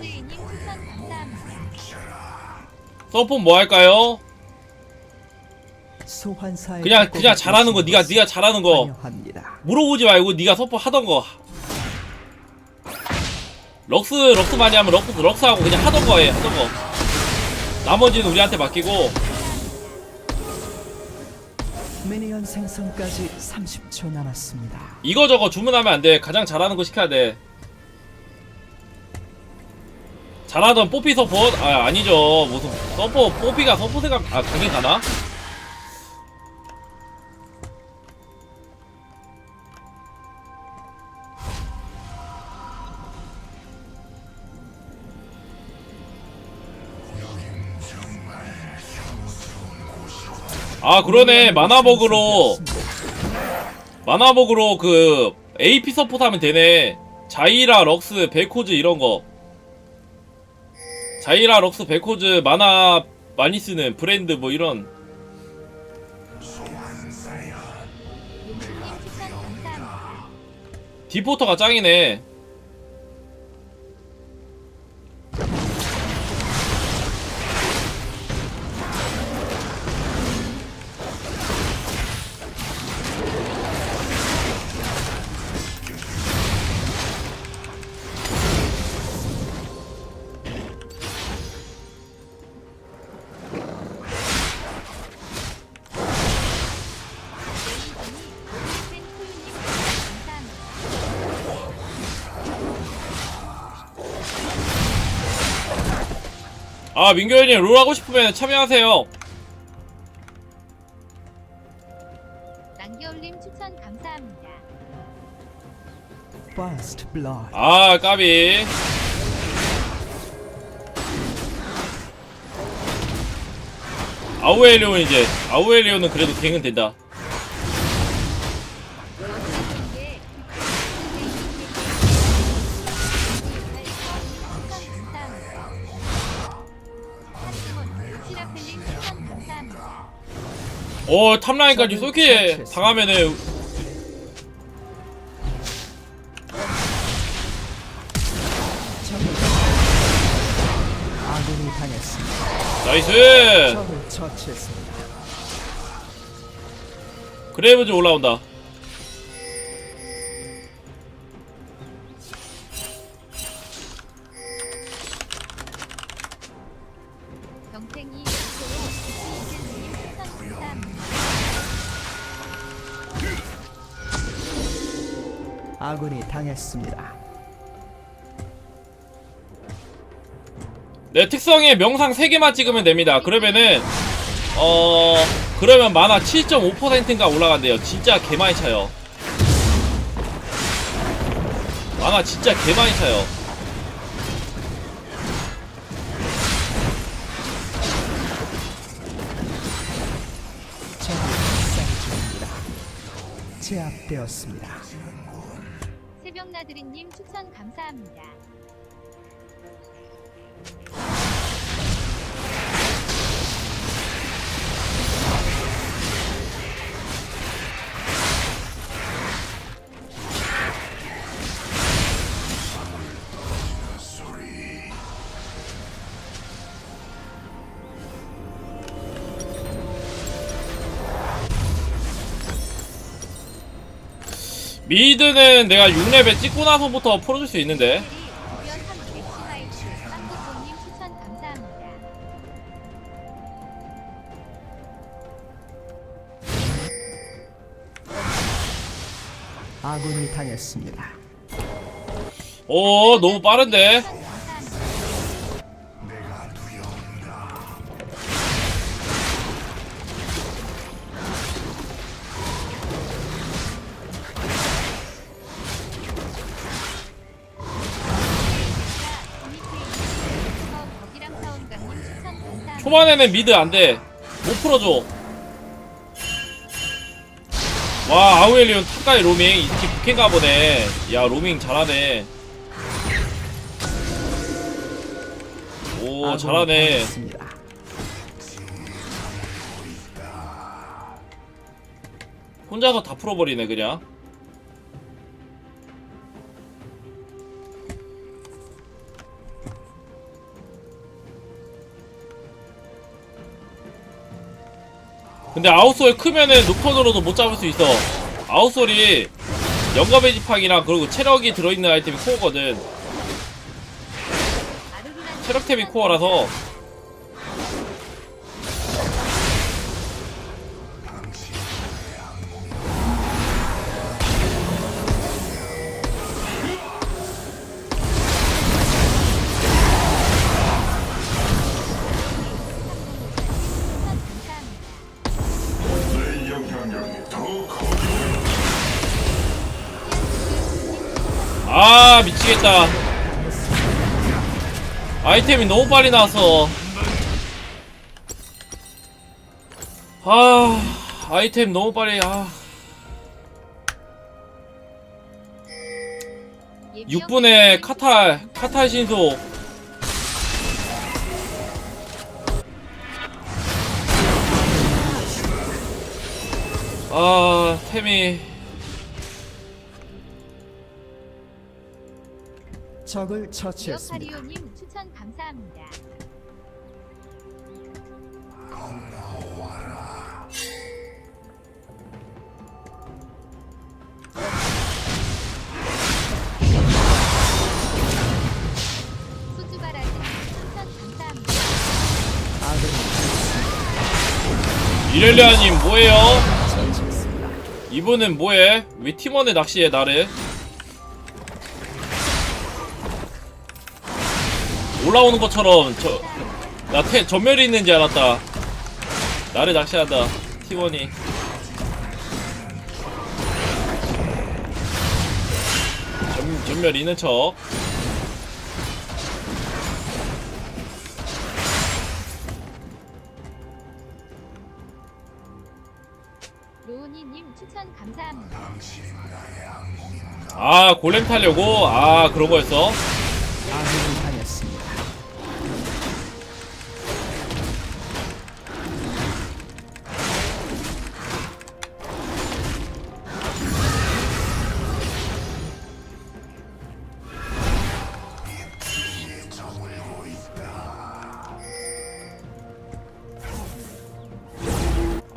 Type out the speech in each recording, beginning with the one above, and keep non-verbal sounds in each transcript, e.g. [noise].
플레이님 추천 감사합니다. 서폿 뭐 할까요? 소환사의 그냥 그냥 잘하는 거 네가 네가 잘하는 거 환영합니다. 물어보지 말고 네가 서폿 하던 거 럭스 럭스 많이 하면 럭스 럭스 하고 그냥 하던 거해 하던 거 나머지는 우리한테 맡기고 미니언 생성까지 30초 남았습니다. 이거 저거 주문하면 안 돼 가장 잘하는 거 시켜야 돼 잘하던 뽀삐 서폿 아 아니죠 무슨 서폿 뽀삐가 서폿에 가, 아 가긴 가나? 아 그러네 마나버그로 마나복으로 그 AP 서포트 하면 되네. 자이라, 럭스, 베코즈 이런 거. 자이라, 럭스, 베코즈 마나 많이 쓰는 브랜드 뭐 이런. 디포터가 짱이네. 아 민규현님 롤 하고 싶으면 참여하세요. 남겨울님 추천 감사합니다. First Blood. 아 까비. 아우엘리온 이제 아우엘리온은 그래도 갱은 된다. 오 탑라인까지 쏠게 당하면은 아군이 당했습니다. 나이스. 적을 처치했습니다. 그레이브즈 올라온다. 아군이 당했습니다. 네, 특성에 명상 3개만 찍으면 됩니다. 그러면은, 어, 그러면 만화 7.5%인가 올라간대요. 진짜 개 많이 차요. 만화 진짜 개 많이 차요. 제압되었습니다. 새벽나들이님 추천 감사합니다. 미드는 내가 6레벨 찍고 나서부터 풀어줄 수 있는데. 유연 3 엑시마이트 빵구님 추천 감사합니다. 아군이 당했습니다. 오, 너무 빠른데? 초반에는 미드 안 돼. 못 풀어줘. 와, 아우엘리온 탑가이 로밍. 이렇게 북해가 보네. 야, 로밍 잘하네. 오, 잘하네. 혼자서 다 풀어버리네, 그냥. 근데 아웃솔 크면은 녹턴으로도 못 잡을 수 있어. 아웃솔이 영감의 지팡이랑 그리고 체력이 들어있는 아이템이 코어거든. 체력템이 코어라서 아이템이 너무 빨리 나왔어. 아 아이템 너무 빨리 아. 6분에 카탈 카탈 신속. 아 템이 적을 처치했습니다. 유어파리오님 추천 감사합니다. 소주바라님 추천 감사합니다. 아군이 이렐리아님 뭐예요? 처치했습니다. 이분은 뭐해? 왜 팀원의 낚시해 나를? 올라오는 것처럼 저 나 태 전멸이 있는지 알았다. 나를 낚시한다. 팀원이. 전, 전멸 있는 척. 로우니님 추천 감사합니다. 아 골렘 타려고? 아 그런 거였어?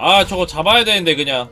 아 저거 잡아야 되는데 그냥.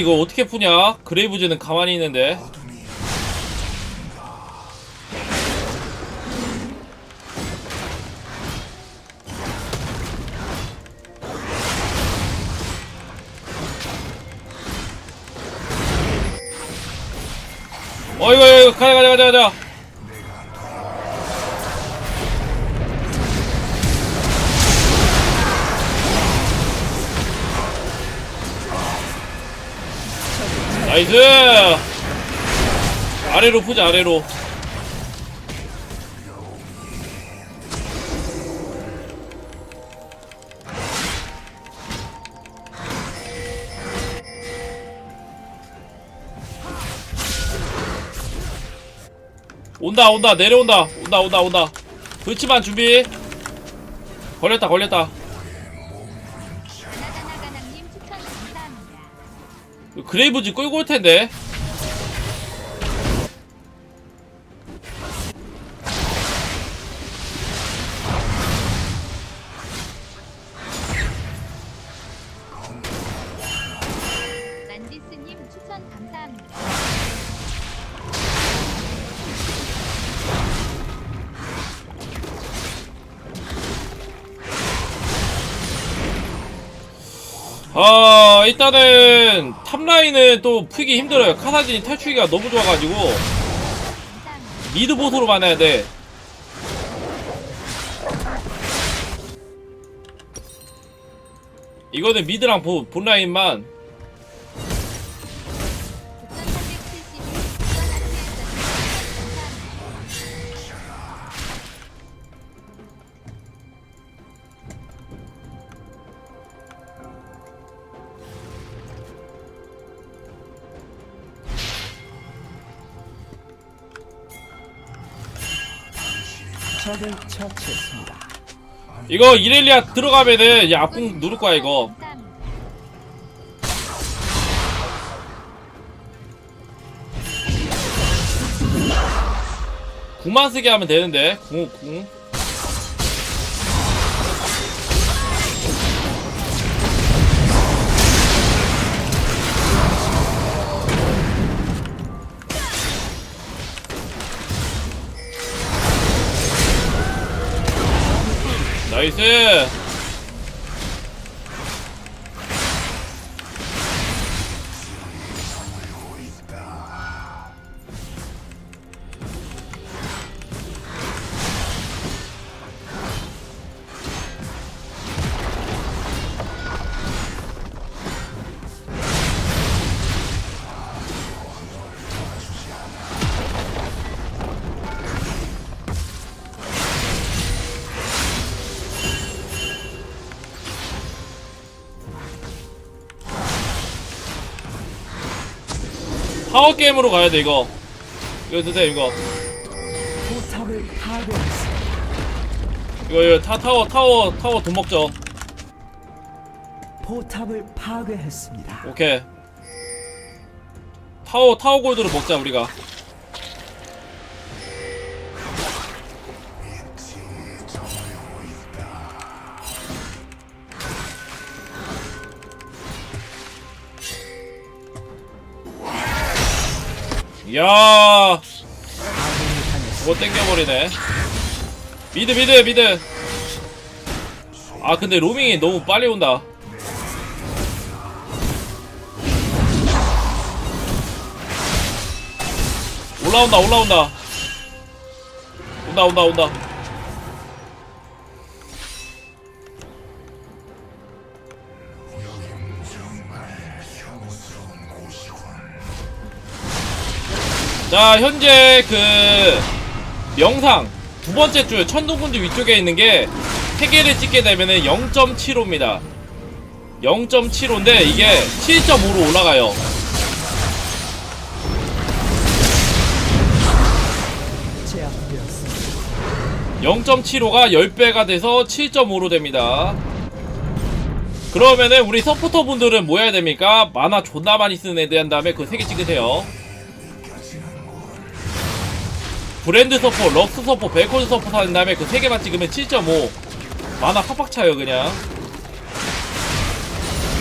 이거 어떻게 푸냐? 그레이브즈는 가만히 있는데. 어 이거 이거 가자 가자 가자 가자. 나이스! 아래로 푸자 아래로. 온다 온다 내려온다. 온다 온다 온다. 그렇지만 준비. 걸렸다 걸렸다 그레이브즈 끌고 올 텐데. 난디스님 추천 감사합니다. 아, 일단은 탑라인은 또 풀기 힘들어요. 카사딘이 탈출기가 너무 좋아가지고. 미드 보스로 만나야 돼. 이거는 미드랑 보, 본 라인만 적을 처치했습니다. 이거 이렐리아 들어가면은 이제 앞궁 누를 거야 이거. 궁만 쓰게 하면 되는데 궁 궁. 나이스 파워 게임으로 가야 돼 이거 이거 드세요 이거. 이거 이거 타 타워 타워 타워 돈 먹죠 포탑을 파괴했습니다. 오케이 타워 타워 골드로 먹자 우리가 당했습니다. 저거 땡겨버리네. 미드 미드 미드. 아 근데 로밍이 너무 빨리 온다. 올라온다 올라온다. 온다 온다 온다 자 현재 그 영상 두 번째 줄 천둥군주 위쪽에 있는 게 3개를 찍게 되면은 0.75입니다 0.75인데 이게 7.5로 올라가요 제압되었습니다. 0.75가 10배가 돼서 7.5로 됩니다. 그러면은 우리 서포터 분들은 뭐 해야 됩니까? 만화 존나 많이 쓰는 애들 한 다음에 그 3개 찍으세요. 브랜드 서포, 럭스 서포, 베이컨 서포 하는 다음에 그 3개만 찍으면 7.5. 만화 팍팍 차요, 그냥.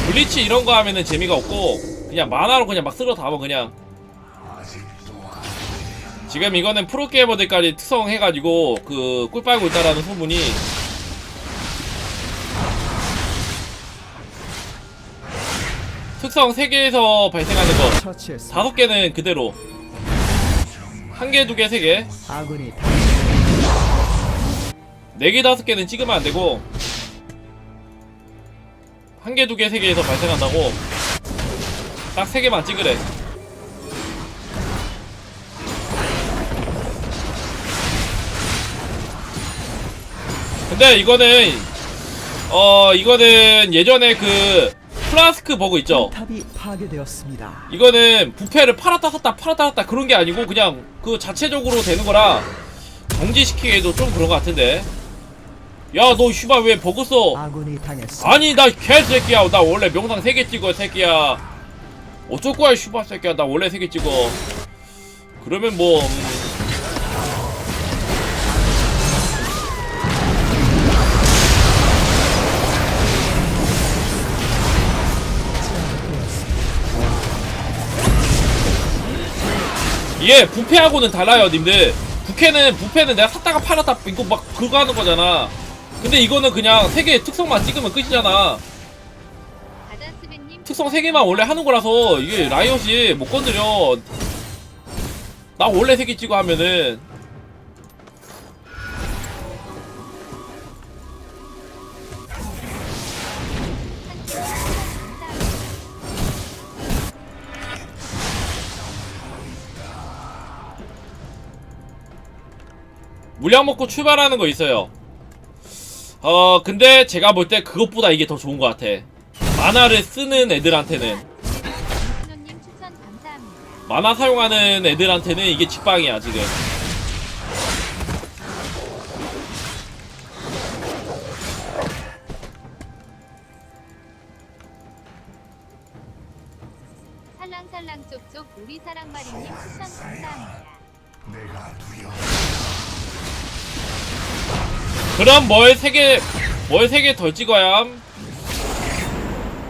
블리치 이런 거 하면은 재미가 없고, 그냥 만화로 그냥 막 쓸어 담아, 그냥. 지금 이거는 프로게이머들까지 특성해가지고 그 꿀 빨고 있다라는 소문이 특성 3개에서 발생하는 거 처치했습니다. 5개는 그대로 1개, 2개, 3개 아군이 당했습니다. 4개, 5개는 찍으면 안 되고 1개, 2개, 3개에서 발생한다고 딱 3개만 찍으래 근데 이거는 어 이거는 예전에 그 플라스크 버그 있죠? 포탑이 파괴되었습니다. 이거는 부패를 팔았다 샀다 팔았다 샀다 그런 게 아니고 그냥 그 자체적으로 되는 거라 정지시키기에도 좀 그런 거 같은데. 야 너 슈발 왜 버그 써? 아군이 당했습니다. 아니 나 개새끼야. 나 원래 명상 3개 찍어 새끼야. 어쩔 거야 슈발 새끼야. 나 원래 3개 찍어. 그러면 뭐 음, 이게 부패하고는 달라요 님들. 부캐는 부패는 내가 샀다가 팔았다 이거 막 그거 하는 거잖아. 근데 이거는 그냥 세 개의 특성만 찍으면 끝이잖아. 특성 3개만 원래 하는 거라서 이게 라이엇이 못 건드려. 나 원래 3개 찍어 하면은 물량 먹고 출발하는 거 있어요. 어 근데 제가 볼 때 그것보다 이게 더 좋은 것 같아. 만화를 쓰는 애들한테는. 만화 사용하는 애들한테는 이게 직방이야 지금. 살랑살랑 쪽쪽 우리 사랑마리님 추천 감사합니다. 내가 두려워. 그럼 뭘 세 개, 뭘 세 개 더 찍어야 함?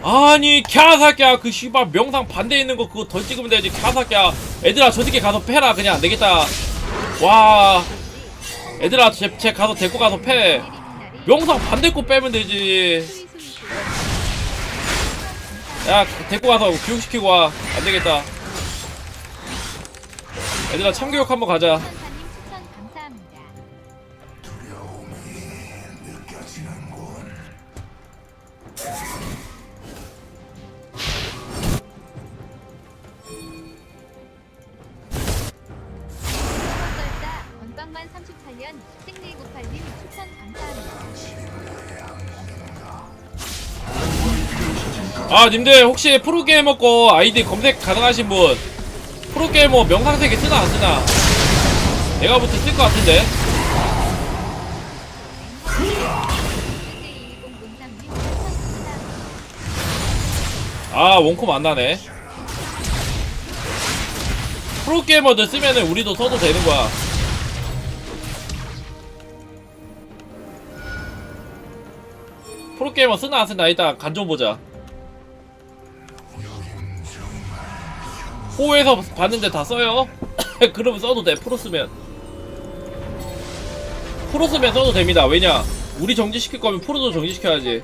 아니, 캬사끼야. 그 씨발 명상 반대 있는 거 그거 더 찍으면 되지. 캬사끼야. 애들아, 저 새끼 가서 패라. 그냥 안 되겠다. 와. 애들아, 쟤, 쟤 가서 데리고 가서 패. 명상 반대 거 빼면 되지. 야, 데리고 가서 교육시키고 와. 안 되겠다. 얘들아, 참교육 한번 가자. 아, 님들 혹시 프로게이머 거 아이디 검색 가능하신 분 프로게이머 명상세계 쓰나 안 쓰나? 내가 부터 쓸 것 같은데. 1003님 추천 감사합니다. 아, 원콤 안 나네. 프로게이머들 쓰면은 우리도 써도 되는 거야. 프로게이머 쓰나 안 쓰나 이따 간좀 보자. 호에서 봤는데 다 써요? [coughs] 그러면 써도 돼, 프로 쓰면. 프로 쓰면 써도 됩니다. 왜냐? 우리 정지시킬 거면 프로도 정지시켜야지.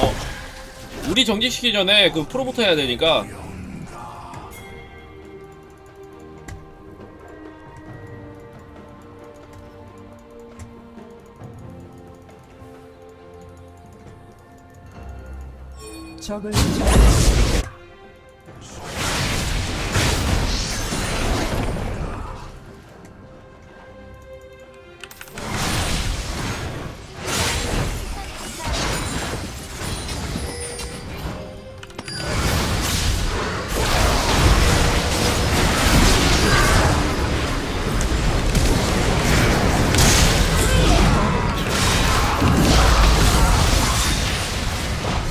어. 우리 정지시키기 전에 그 프로부터 해야 되니까. 적을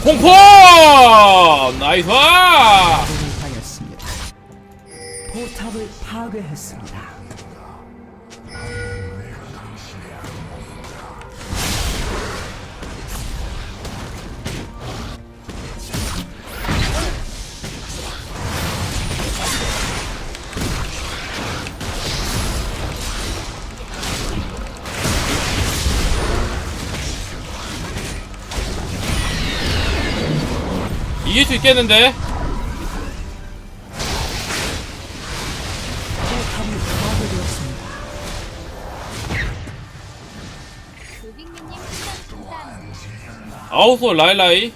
공포! 나이스! 포탑을 파괴했습니다. 수 있겠는데? 아우소 라일라이.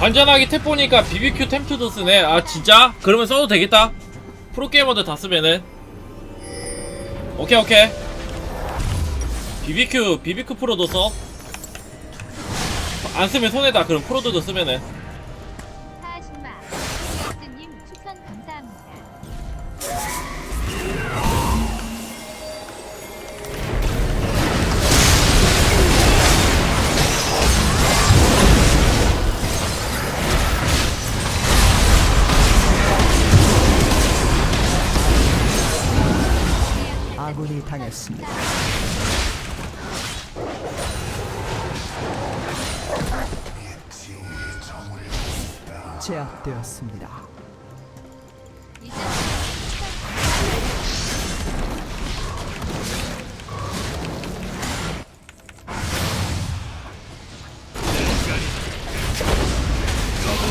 관전하기 탭 보니까 BBQ 템투도 쓰네. 아 진짜? 그러면 써도 되겠다. 프로게이머들 다 쓰면은. 오케이 오케이. BBQ BBQ 프로도 써. 안 쓰면 손해다. 그럼 프로들도 쓰면은. 제압되었습니다.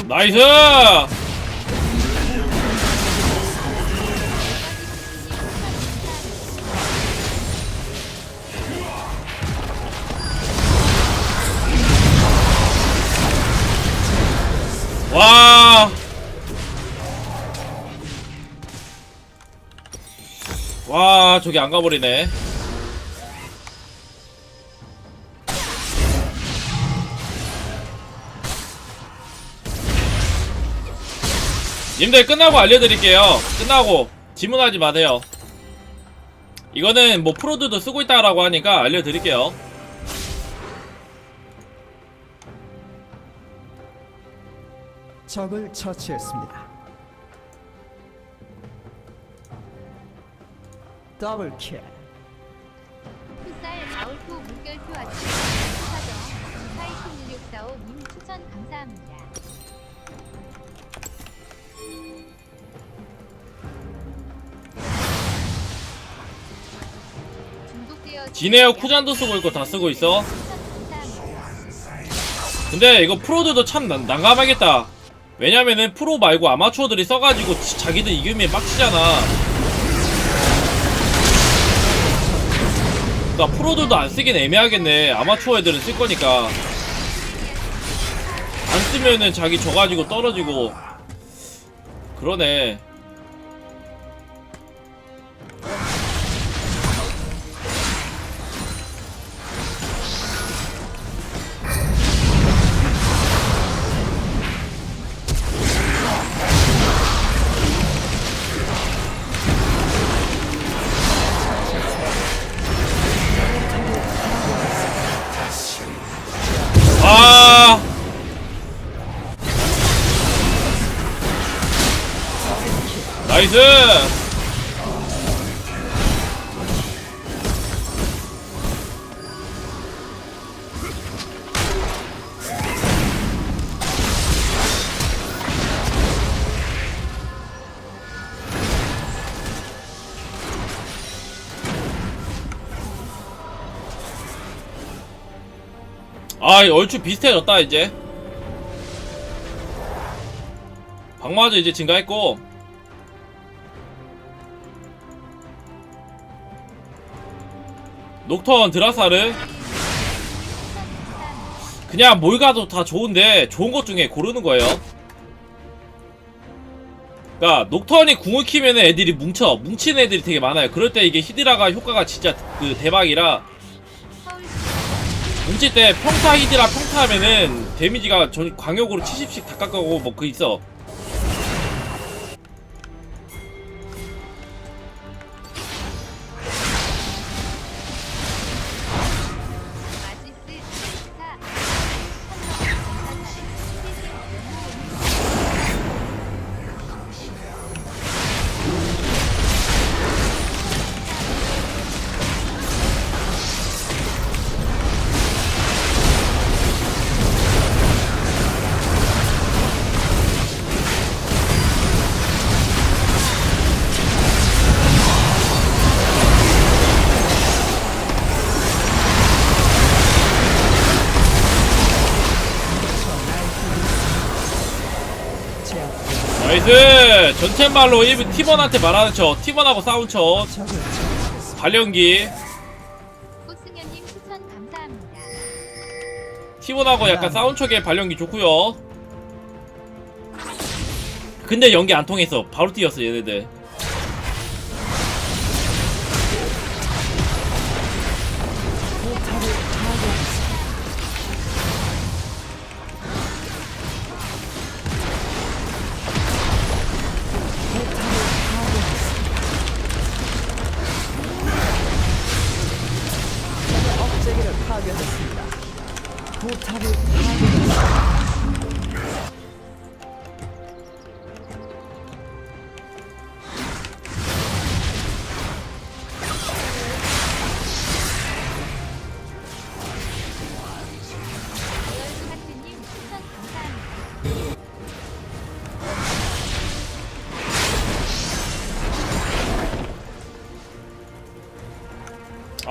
나이스! 저기 안 가버리네. 님들 끝나고 알려드릴게요 끝나고 질문하지 마세요 이거는 뭐 프로들도 쓰고 있다라고 하니까 알려드릴게요 적을 처치했습니다. 더블 킬. 풋살 아울토 물결표 아침 사정 사이트1645님 추천 감사합니다. 중독되어 지네어 쿠잔도 쓰고 있고 다 쓰고 있어 추천 감사합니다. 근데 이거 프로들도 참 난, 난감하겠다 왜냐면은 프로 말고 아마추어들이 써가지고 지- 자기들 이기면 빡치잖아 그니까 프로들도 안 쓰긴 애매하겠네. 아마추어 애들은 쓸 거니까. 안 쓰면은 자기 져가지고 떨어지고. 그러네 아 얼추 비슷해졌다 이제. 방마저 이제 증가했고. 녹턴 드라사르 그냥 뭘 가도 다 좋은데 좋은 것 중에 고르는 거예요. 그니까 녹턴이 궁을 키면 애들이 뭉쳐. 뭉친 애들이 되게 많아요. 그럴 때 이게 히드라가 효과가 진짜 그 대박이라 뭉칠 때 평타 히드라 평타 하면은 데미지가 전 광역으로 70씩 다 깎아오고 뭐 그 있어 전체말로 1분 팀원한테 말하는 척 팀원하고 싸운 척. 발연기 꽃승현님 추천 감사합니다. 팀원하고 약간 싸운 척에 발연기 좋고요 근데 연기 안 통했어 바로 뛰었어 얘네들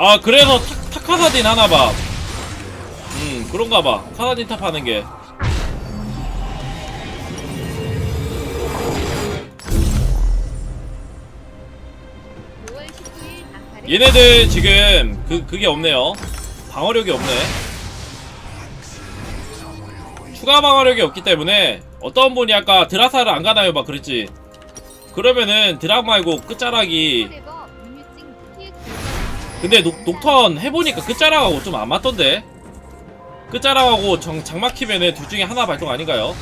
아 그래서 타, 타카사딘 하나봐. 음 그런가봐. 카사딘 탑 하는게. 5월 19일 아카르 얘네들 지금 그 그게 없네요. 방어력이 없네. 추가 방어력이 없기 때문에 어떤 분이 아까 드라사를 안 가나요? 막 그랬지. 그러면은 말고 끝자락이 근데 녹, 녹턴 해보니까 끝자락하고 좀 안 맞던데 끝자락하고 정, 장막히면은 둘 중에 하나 발동 아닌가요?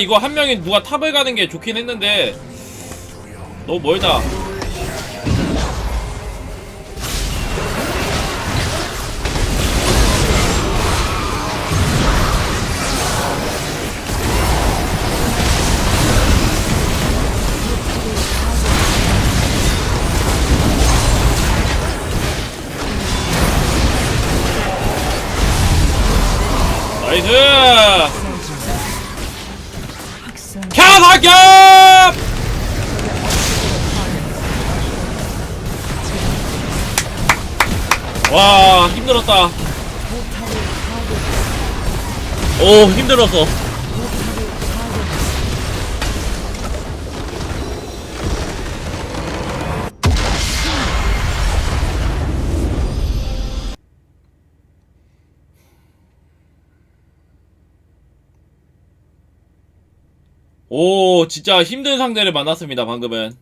이거 한 명이 누가 탑을 가는 게 좋긴 했는데 너무 멀다. 나이스 캬사격! 와 힘들었다. 오 힘들었어 오 진짜 힘든 상대를 만났습니다 방금은